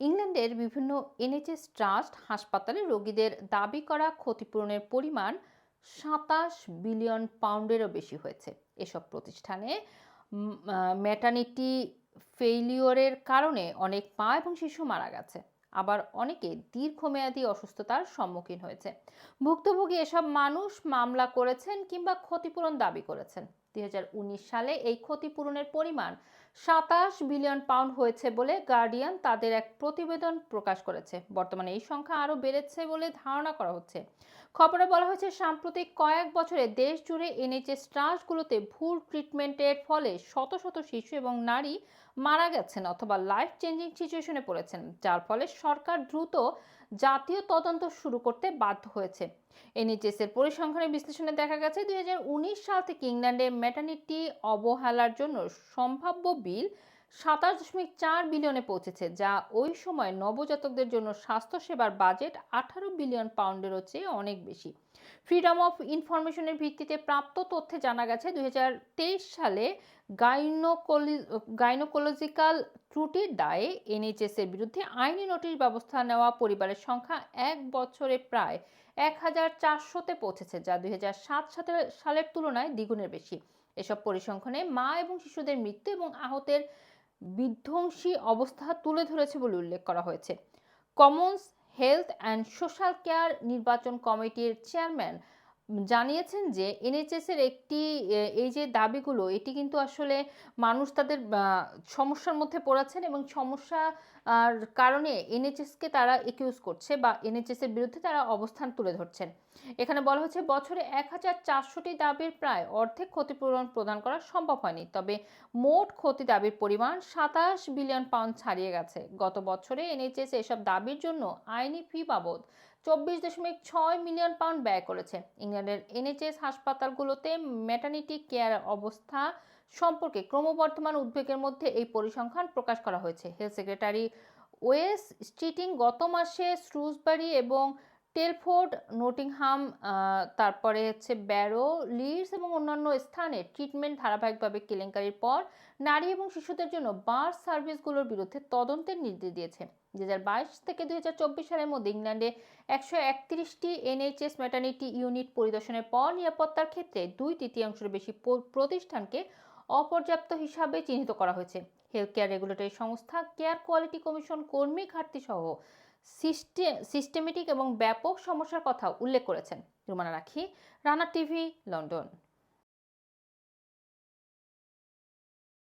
ইংল্যান্ডের বিভিন্ন NHS trust হাসপাতালে রোগীদের দাবি করা ক্ষতিপূরণের পরিমাণ সাতাশ বিলিয়ন পাউন্ডেরও বেশি হয়েছে। এসব প্রতিষ্ঠানে ম্যাটার্নিটি ফেইলিওরের কারণে অনেক মা এবং শিশু মারা গেছে। আবার অনেকে দীর্ঘমেয়াদী অসুস্থতার সম্মুখীন হয়েছে। ভুক্তভোগী এসব মানুষ মামলা করেছেন কিংবা ক্ষতিপূরণ দাবি করেছেন। দুই হাজার উনিশ সালে এই ক্ষতিপূরণের পরিমাণ সাতাশ বিলিয়ন পাউন্ড হয়েছে বলে গার্ডিয়ান তাদের এক প্রতিবেদন প্রকাশ করেছে। বর্তমানে এই সংখ্যা আরও বেড়েছে বলে ধারণা করা হচ্ছে। খবরে বলা হয়েছে, সাম্প্রতিক কয়েক বছরে দেশ জুড়ে এনএইচএস ট্রাস্টগুলোতে ভুল ট্রিটমেন্টের ফলে শত শত শিশু এবং নারী মারা গেছেন অথবা লাইফ চেঞ্জিং সিচুয়েশনে পড়েছেন, যার ফলে সরকার দ্রুত জাতীয় তদন্ত শুরু করতে বাধ্য হয়েছে। এনএইচএস এর পরিসংখ্যানের বিশ্লেষণে দেখা গেছে, দুই সাল থেকে ইংল্যান্ডে ম্যাটার্নিটি অবহেলার জন্য সম্ভাব্য বিল সাতাশ দশমিক চার বিলিয়নে পৌঁছেছে, যা ওই সময় নবজাতকদের জন্য স্বাস্থ্যসেবার বাজেট আঠারো বিলিয়ন পাউন্ডেরও চেয়ে অনেক বেশি। ফ্রিডম অফ ইনফরমেশনের ভিত্তিতে প্রাপ্ত তথ্যে জানা গেছে দুই হাজার তেইশ সালে গাইনোকোলি, গাইনোকোলজিক্যাল ত্রুটির দায়ে এনএইচএস এর বিরুদ্ধে আইনি নোটিশ ব্যবস্থা নেওয়া পরিবারের সংখ্যা এক বছরে প্রায় এক হাজার চারশোতে পৌঁছেছে, যা দুই সালের তুলনায় দ্বিগুণের বেশি। এসব পরিসংখ্যানে মা এবং শিশুদের মৃত্যু এবং আহতের বিধ্বংসী অবস্থা তুলে ধরেছে বলে উল্লেখ করা হয়েছে। Commons health and social care নির্বাচন কমিটির চেয়ারম্যান জানিয়েছেন যে এনএইচএস এর একটি এই যে দাবিগুলো, এটি কিন্তু আসলে মানুষ তাদের সমস্যার মধ্যে পড়েছেন এবং সমস্যা কারণে এনএইচএসকে তারা একিউজ করছে বা এনএইচএস এর বিরুদ্ধে তারা অবস্থান তুলে ধরছেন। এখানে বলা হচ্ছে বছরে এক হাজার চারশোটি দাবির প্রায় অর্ধেক ক্ষতিপূরণ প্রদান করা সম্ভব হয়নি। তবে মোট ক্ষতি দাবির পরিমাণ সাতাশ বিলিয়ন পাউন্ড ছাড়িয়ে গেছে। গত বছরে এনএইচএস এসব দাবির জন্য আইনি ফি বাবদ চব্বিশ দশমিক ছয় মিলিয়ন পাউন্ড ব্যয় করেছে। ইংল্যান্ডের এনএচএস হাসপাতালগুলোতে ম্যাটার্নিটি কেয়ার অবস্থা সম্পর্কে ক্রমবর্ধমান উদ্বেগের মধ্যে এই পরিসংখ্যান প্রকাশ করা হয়েছে। হেলথ সেক্রেটারি ওয়েস স্ট্রিটিং গত মাসে স্রুসবারি এবং টেলফোর্ড, নোটিংহাম তারপরে হচ্ছে ব্যারো, লিডস এবং অন্যান্য স্থানে ট্রিটমেন্ট ধারাবাহিকভাবে কেলেঙ্কারির পর নারী এবং শিশুদের জন্য বাস সার্ভিসগুলোর বিরুদ্ধে তদন্তের নির্দেশ দিয়েছে। দু হাজার বাইশ থেকে দুই সালের মধ্যে ইংল্যান্ডে একশো একত্রিশটি এনএইচএস ম্যাটার্নিটি ইউনিট পরিদর্শনের পর নিরাপত্তার ক্ষেত্রে দুই তৃতীয়াংশের বেশি প্রতিষ্ঠানকে অপর্যাপ্ত হিসাবে চিহ্নিত করা হয়েছে। হেলথ কেয়ার রেগুলেটরি সংস্থা, কেয়ার কোয়ালিটি কমিশন, কর্মী ঘাটতি সহ সিস্টেমেটিক এবং ব্যাপক সমস্যার কথা উল্লেখ করেছেন। রুমানা রাখি রানা টিভি লন্ডন।